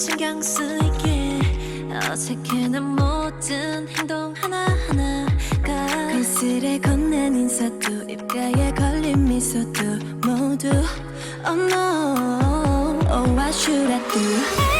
신경 쓰이게. 어색해 난 모든 행동 하나하나가 괜스레 건넨 인사도 입가에 걸린 미소도 모두 Oh no Oh what should I do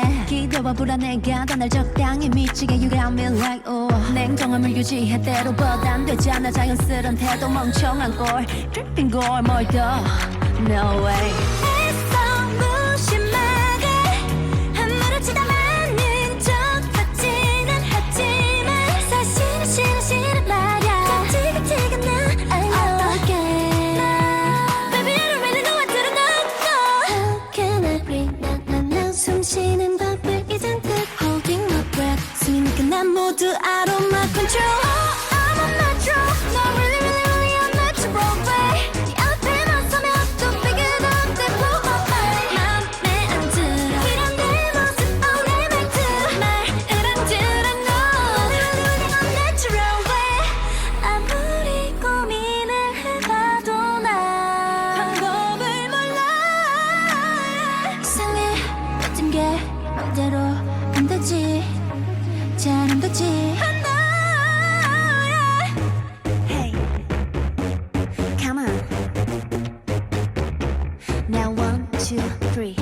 기대와 불안해가 다날 적당히 미치게 You got me like oh. 냉정함을 유지해 때로보다 안 되잖아 자연스런 태도 멍청한 꼴. Dripping 걸 뭘더 No way 난 모두 out of my control Oh I'm unnatural No really really really unnatural way 네 앞에 나서면 좀 비교도 돼 맘에 안 들어 이런 내 모습 oh 내 말투 들어 no Really really really unnatural way 아무리 고민을 해봐도 난 방법을 몰라 이상해 모든 게 맘대로 안 되지 잘안 되지 Now one, two, three.